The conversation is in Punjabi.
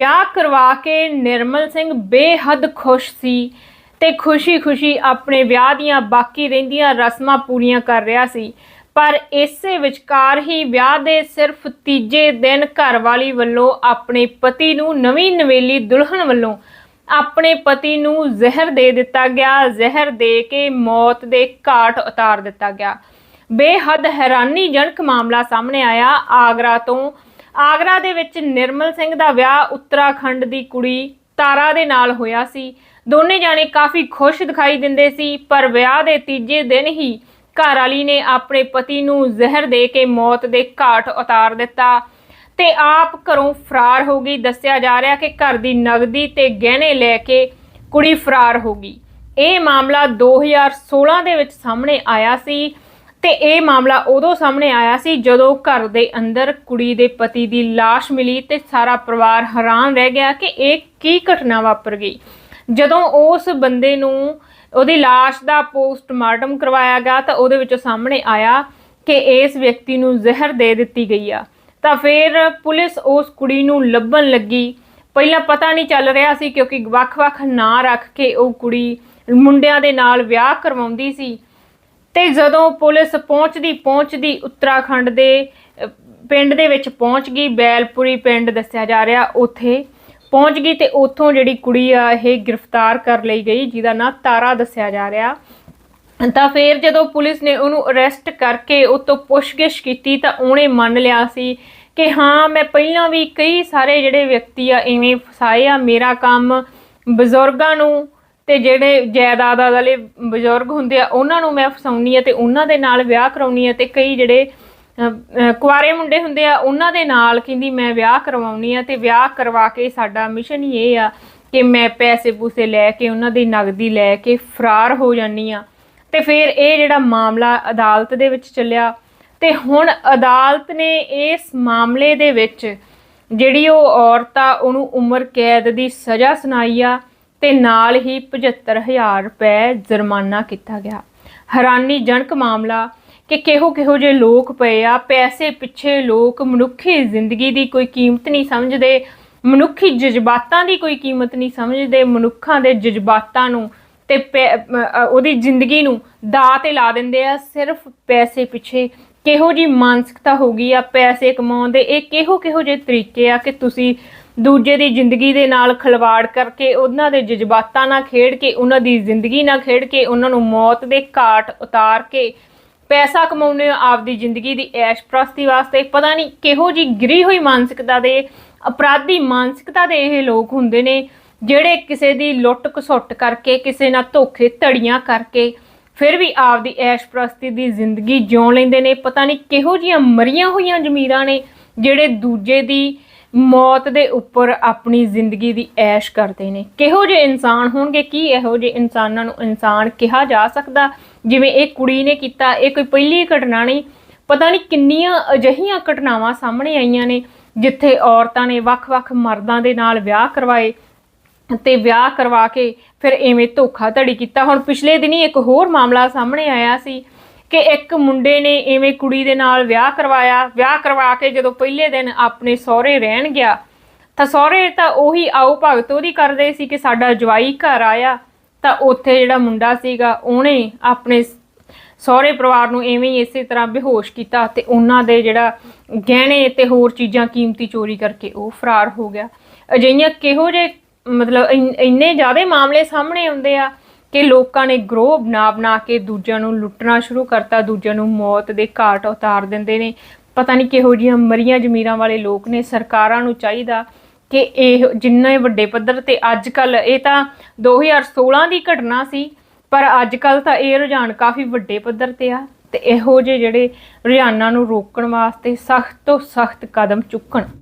ਵਿਆਹ ਕਰਵਾ ਕੇ ਨਿਰਮਲ ਸਿੰਘ ਬੇਹੱਦ ਖੁਸ਼ ਸੀ ਤੇ ਖੁਸ਼ੀ-ਖੁਸ਼ੀ ਆਪਣੇ ਵਿਆਹ ਦੀਆਂ ਬਾਕੀ ਰਹਿੰਦੀਆਂ ਰਸਮਾਂ ਪੂਰੀਆਂ ਕਰ ਰਿਹਾ ਸੀ। ਪਰ ਇਸੇ ਵਿਚਕਾਰ ਹੀ ਵਿਆਹ ਦੇ ਸਿਰਫ ਤੀਜੇ ਦਿਨ ਘਰਵਾਲੀ ਵੱਲੋਂ ਆਪਣੇ ਪਤੀ ਨੂੰ ਨਵੀਂ ਨਵੇਲੀ ਦੁਲਹਨ ਵੱਲੋਂ ਆਪਣੇ ਪਤੀ ਨੂੰ ਜ਼ਹਿਰ ਦੇ ਦਿੱਤਾ ਗਿਆ। ਜ਼ਹਿਰ ਦੇ ਕੇ ਮੌਤ ਦੇ ਘਾਟ ਉਤਾਰ ਦਿੱਤਾ ਗਿਆ। ਬੇਹੱਦ ਹੈਰਾਨੀਜਨਕ ਮਾਮਲਾ ਸਾਹਮਣੇ ਆਇਆ। ਆਗਰਾ ਤੋਂ ਆਗਰਾ ਦੇ ਵਿੱਚ ਨਿਰਮਲ ਸਿੰਘ ਦਾ ਵਿਆਹ ਉੱਤਰਾਖੰਡ ਦੀ ਕੁੜੀ ਤਾਰਾ ਦੇ ਨਾਲ ਹੋਇਆ ਸੀ। ਦੋਨੇ ਜਾਣੇ ਕਾਫੀ ਖੁਸ਼ ਦਿਖਾਈ ਦਿੰਦੇ ਸੀ, ਪਰ ਵਿਆਹ ਦੇ ਤੀਜੇ ਦਿਨ ਹੀ ਘਰ ਵਾਲੀ ਨੇ ਆਪਣੇ ਪਤੀ ਨੂੰ ਜ਼ਹਿਰ ਦੇ ਕੇ ਮੌਤ ਦੇ ਘਾਟ ਉਤਾਰ ਦਿੱਤਾ ਤੇ ਆਪ ਘਰੋਂ ਫਰਾਰ ਹੋ ਗਈ। ਦੱਸਿਆ ਜਾ ਰਿਹਾ ਕਿ ਘਰ ਦੀ ਨਗਦੀ ਤੇ ਗਹਿਣੇ ਲੈ ਕੇ ਕੁੜੀ ਫਰਾਰ ਹੋ ਗਈ। ਇਹ ਮਾਮਲਾ 2016 ਦੇ ਵਿੱਚ ਸਾਹਮਣੇ ਆਇਆ ਸੀ। ਤੇ ਇਹ ਮਾਮਲਾ ਉਦੋਂ ਸਾਹਮਣੇ ਆਇਆ ਸੀ ਜਦੋਂ ਘਰ ਦੇ ਅੰਦਰ ਕੁੜੀ ਦੇ ਪਤੀ ਦੀ ਲਾਸ਼ ਮਿਲੀ ਤੇ ਸਾਰਾ ਪਰਿਵਾਰ ਹੈਰਾਨ ਰਹਿ ਗਿਆ ਕਿ ਇਹ ਕੀ ਘਟਨਾ ਵਾਪਰ ਗਈ। ਜਦੋਂ ਉਸ ਬੰਦੇ ਨੂੰ ਉਹਦੀ ਲਾਸ਼ ਦਾ ਪੋਸਟਮਾਰਟਮ ਕਰਵਾਇਆ ਗਿਆ ਤਾਂ ਉਹਦੇ ਵਿੱਚੋਂ ਸਾਹਮਣੇ ਆਇਆ ਕਿ ਇਸ ਵਿਅਕਤੀ ਨੂੰ ਜ਼ਹਿਰ ਦੇ ਦਿੱਤੀ ਗਈ ਆ। ਤਾਂ ਫਿਰ ਪੁਲਿਸ ਉਸ ਕੁੜੀ ਨੂੰ ਲੱਭਣ ਲੱਗੀ। ਪਹਿਲਾਂ ਪਤਾ ਨਹੀਂ ਚੱਲ ਰਿਹਾ ਸੀ ਕਿਉਂਕਿ ਵੱਖ-ਵੱਖ ਨਾਂ ਰੱਖ ਕੇ ਉਹ ਕੁੜੀ ਮੁੰਡਿਆਂ ਦੇ ਨਾਲ ਵਿਆਹ ਕਰਵਾਉਂਦੀ ਸੀ। ਤੇ ਜਦੋਂ ਪੁਲਿਸ ਪਹੁੰਚਦੀ ਪਹੁੰਚਦੀ ਉੱਤਰਾਖੰਡ ਦੇ ਪਿੰਡ ਦੇ ਵਿੱਚ ਪਹੁੰਚ ਗਈ, ਬੈਲਪੁਰੀ ਪਿੰਡ ਦੱਸਿਆ ਜਾ ਰਿਹਾ, ਉੱਥੇ ਪਹੁੰਚ ਗਈ ਤੇ ਉੱਥੋਂ ਜਿਹੜੀ ਕੁੜੀ ਆ, ਇਹ ਗ੍ਰਿਫਤਾਰ ਕਰ ਲਈ ਗਈ, ਜਿਹਦਾ ਨਾਂ ਤਾਰਾ ਦੱਸਿਆ ਜਾ ਰਿਹਾ। ਤਾਂ ਫਿਰ ਜਦੋਂ ਪੁਲਿਸ ਨੇ ਉਹਨੂੰ ਅਰੈਸਟ ਕਰਕੇ ਉਹ ਤੋਂ ਪੁੱਛਗਿੱਛ ਕੀਤੀ ਤਾਂ ਉਹਨੇ ਮੰਨ ਲਿਆ ਸੀ ਕਿ ਹਾਂ, ਮੈਂ ਪਹਿਲਾਂ ਵੀ ਕਈ ਸਾਰੇ ਜਿਹੜੇ ਵਿਅਕਤੀ ਆ, ਇਵੇਂ ਫਸਾਏ ਆ, ਮੇਰਾ ਕੰਮ ਬਜ਼ੁਰਗਾਂ ਨੂੰ ਤੇ ਜਿਹੜੇ ਜਾਇਦਾਦਾਂ ਵਾਲੇ ਬਜ਼ੁਰਗ ਹੁੰਦੇ ਆ, ਉਹਨਾਂ ਨੂੰ ਮੈਂ ਫਸਾਉਣੀ ਆ ਤੇ ਉਹਨਾਂ ਦੇ ਨਾਲ ਵਿਆਹ ਕਰਾਉਣੀ ਆ ਤੇ ਕਈ ਜਿਹੜੇ ਕੁਆਰੇ ਮੁੰਡੇ ਹੁੰਦੇ ਆ, ਉਹਨਾਂ ਦੇ ਨਾਲ ਕਹਿੰਦੀ ਮੈਂ ਵਿਆਹ ਕਰਵਾਉਣੀ ਆ ਤੇ ਵਿਆਹ ਕਰਵਾ ਕੇ ਸਾਡਾ ਮਿਸ਼ਨ ਹੀ ਇਹ ਆ ਕਿ ਮੈਂ ਪੈਸੇ ਪੂਸੇ ਲੈ ਕੇ ਉਹਨਾਂ ਦੀ ਨਗਦੀ ਲੈ ਕੇ ਫਰਾਰ ਹੋ ਜਾਨੀ ਆ। ਤੇ ਫਿਰ ਇਹ ਜਿਹੜਾ ਮਾਮਲਾ ਅਦਾਲਤ ਦੇ ਵਿੱਚ ਚੱਲਿਆ। ਤੇ ਹੁਣ ਅਦਾਲਤ ਨੇ ਇਸ ਮਾਮਲੇ ਦੇ ਵਿੱਚ ਜਿਹੜੀ ਉਹ ਔਰਤ ਆ, ਉਹਨੂੰ ਉਮਰ ਕੈਦ ਦੀ ਸਜ਼ਾ ਸੁਣਾਈ ਆ। ਤੇ ਨਾਲ ਹੀ 75000 ਰੁਪਏ ਜੁਰਮਾਨਾ ਕੀਤਾ ਗਿਆ। ਹੈਰਾਨੀਜਨਕ ਮਾਮਲਾ ਕਿ ਕਿਹੋ ਕਿਹੋ ਜਿਹੇ ਲੋਕ ਪਏ ਆ, ਪੈਸੇ ਪਿੱਛੇ ਲੋਕ, ਮਨੁੱਖੀ ਜ਼ਿੰਦਗੀ ਦੀ ਕੋਈ ਕੀਮਤ ਨਹੀਂ ਸਮਝਦੇ, ਮਨੁੱਖੀ ਜਜ਼ਬਾਤਾਂ ਦੀ ਕੋਈ ਕੀਮਤ ਨਹੀਂ ਸਮਝਦੇ, ਮਨੁੱਖਾਂ ਦੇ ਜਜ਼ਬਾਤਾਂ ਨੂੰ ਤੇ ਪੈ- ਉਹਦੀ ਜ਼ਿੰਦਗੀ ਨੂੰ ਦਾਅ ਤੇ ਲਾ ਦਿੰਦੇ ਆ, ਸਿਰਫ ਪੈਸੇ ਪਿੱਛੇ। ਕਿਹੋ ਜੀ ਮਾਨਸਿਕਤਾ ਹੋ ਗਈ ਆ ਪੈਸੇ ਕਮਾਉਣ ਦੇ? ਇਹ ਕਿਹੋ ਕਿਹੋ ਜਿਹੇ ਤਰੀਕੇ ਆ ਕਿ ਤੁਸੀਂ ਦੂਜੇ ਦੀ ਜ਼ਿੰਦਗੀ ਦੇ ਨਾਲ ਖਿਲਵਾੜ ਕਰਕੇ, ਉਹਨਾਂ ਦੇ ਜਜ਼ਬਾਤਾਂ ਨਾਲ ਖੇਡ ਕੇ, ਉਹਨਾਂ ਦੀ ਜ਼ਿੰਦਗੀ ਨਾਲ ਖੇਡ ਕੇ, ਉਹਨਾਂ ਨੂੰ ਮੌਤ ਦੇ ਘਾਟ ਉਤਾਰ ਕੇ ਪੈਸਾ ਕਮਾਉਣੇ ਆਪਦੀ ਜ਼ਿੰਦਗੀ ਦੀ ਐਸ਼ ਪ੍ਰਸਤੀ ਵਾਸਤੇ ਪਤਾ ਨਹੀਂ ਕਿਹੋ ਜੀ ਗਿਰੀ ਹੋਈ ਮਾਨਸਿਕਤਾ ਦੇ, ਅਪਰਾਧੀ ਮਾਨਸਿਕਤਾ ਦੇ ਇਹ ਲੋਕ ਹੁੰਦੇ ਨੇ, ਜਿਹੜੇ ਕਿਸੇ ਦੀ ਲੁੱਟ ਘਸੁੱਟ ਕਰਕੇ, ਕਿਸੇ ਨਾਲ ਧੋਖੇ ਧੜੀਆਂ ਕਰਕੇ ਫਿਰ ਵੀ ਆਪਦੀ ਐਸ਼ ਪ੍ਰਸਤੀ ਦੀ ਜ਼ਿੰਦਗੀ ਜਿਉ ਲੈਂਦੇ ਨੇ। ਪਤਾ ਨਹੀਂ ਕਿਹੋ ਜੀਆਂ ਮਰੀਆਂ ਹੋਈਆਂ ਜ਼ਮੀਰਾਂ ਨੇ, ਜਿਹੜੇ ਦੂਜੇ ਦੀ ਮੌਤ ਦੇ ਉੱਪਰ ਆਪਣੀ ਜ਼ਿੰਦਗੀ ਦੀ ਐਸ਼ ਕਰਦੇ ਨੇ। ਕਿਹੋ ਜਿਹੇ ਇਨਸਾਨ ਹੋਣਗੇ? ਕੀ ਇਹੋ ਜਿਹੇ ਇਨਸਾਨਾਂ ਨੂੰ ਇਨਸਾਨ ਕਿਹਾ ਜਾ ਸਕਦਾ? ਜਿਵੇਂ ਇਹ ਕੁੜੀ ਨੇ ਕੀਤਾ, ਇਹ ਕੋਈ ਪਹਿਲੀ ਘਟਨਾ ਨਹੀਂ। ਪਤਾ ਨਹੀਂ ਕਿੰਨੀਆਂ ਅਜਿਹੀਆਂ ਘਟਨਾਵਾਂ ਸਾਹਮਣੇ ਆਈਆਂ ਨੇ, ਜਿੱਥੇ ਔਰਤਾਂ ਨੇ ਵੱਖ-ਵੱਖ ਮਰਦਾਂ ਦੇ ਨਾਲ ਵਿਆਹ ਕਰਵਾਏ ਤੇ ਵਿਆਹ ਕਰਵਾ ਕੇ ਫਿਰ ਐਵੇਂ ਧੋਖਾਧੜੀ ਕੀਤਾ। ਹੁਣ ਪਿਛਲੇ ਦਿਨੀ ਇੱਕ ਹੋਰ ਮਾਮਲਾ ਸਾਹਮਣੇ ਆਇਆ ਸੀ। ਕਿ ਇੱਕ ਮੁੰਡੇ ਨੇ ਐਵੇਂ ਕੁੜੀ ਦੇ ਨਾਲ ਵਿਆਹ ਕਰਵਾਇਆ। ਵਿਆਹ ਕਰਵਾ ਕੇ ਜਦੋਂ ਪਹਿਲੇ ਦਿਨ ਆਪਣੇ ਸਹੁਰੇ ਰਹਿਣ ਗਿਆ, ਤਾਂ ਸਹੁਰੇ ਤਾਂ ਉਹੀ ਆਓ ਭਗਤ ਉਹਦੀ ਕਰਦੇ ਸੀ ਕਿ ਸਾਡਾ ਜਵਾਈ ਘਰ ਆਇਆ। ਤਾਂ ਉੱਥੇ ਜਿਹੜਾ ਮੁੰਡਾ ਸੀਗਾ, ਉਹਨੇ ਆਪਣੇ ਸਹੁਰੇ ਪਰਿਵਾਰ ਨੂੰ ਐਵੇਂ ਹੀ ਇਸੇ ਤਰ੍ਹਾਂ ਬੇਹੋਸ਼ ਕੀਤਾ ਤੇ ਉਹਨਾਂ ਦੇ ਜਿਹੜਾ ਗਹਿਣੇ ਤੇ ਹੋਰ ਚੀਜ਼ਾਂ ਕੀਮਤੀ ਚੋਰੀ ਕਰਕੇ ਉਹ ਫਰਾਰ ਹੋ ਗਿਆ। ਅਜਿਹੀਆਂ ਕਿਹੋ ਜਿਹੇ ਮਤਲਬ ਇੰਨ- ਇੰਨੇ ਜ਼ਿਆਦਾ ਮਾਮਲੇ ਸਾਹਮਣੇ ਆਉਂਦੇ ਆ ਕਿ ਲੋਕਾਂ ਨੇ ਗਰੋਹ ਬਣਾ ਬਣਾ ਕੇ ਦੂਜਿਆਂ ਨੂੰ ਲੁੱਟਣਾ ਸ਼ੁਰੂ ਕਰਤਾ, ਦੂਜਿਆਂ ਨੂੰ ਮੌਤ ਦੇ ਘਾਟ ਉਤਾਰ ਦਿੰਦੇ ਨੇ। ਪਤਾ ਨਹੀਂ ਕਿਹੋ ਜਿਹੀਆਂ ਮਰੀਆਂ ਜ਼ਮੀਰਾਂ ਵਾਲੇ ਲੋਕ ਨੇ, ਸਰਕਾਰਾਂ ਨੂੰ ਚਾਹੀਦਾ ਕਿ ਇਹ ਜਿੰਨੇ ਵੱਡੇ ਪੱਧਰ ਤੇ ਅੱਜ ਕੱਲ ਇਹ ਤਾਂ 2016 ਦੀ ਘਟਨਾ ਸੀ, ਪਰ ਅੱਜ ਕੱਲ ਤਾਂ ਇਹ ਰੁਝਾਨ ਕਾਫੀ ਵੱਡੇ ਪੱਧਰ ਤੇ ਆ ਤੇ ਇਹੋ ਜਿਹੇ ਜਿਹੜੇ ਰੁਝਾਨਾਂ ਨੂੰ ਰੋਕਣ ਵਾਸਤੇ ਸਖਤ ਤੋਂ ਸਖਤ ਕਦਮ ਚੁੱਕਣ।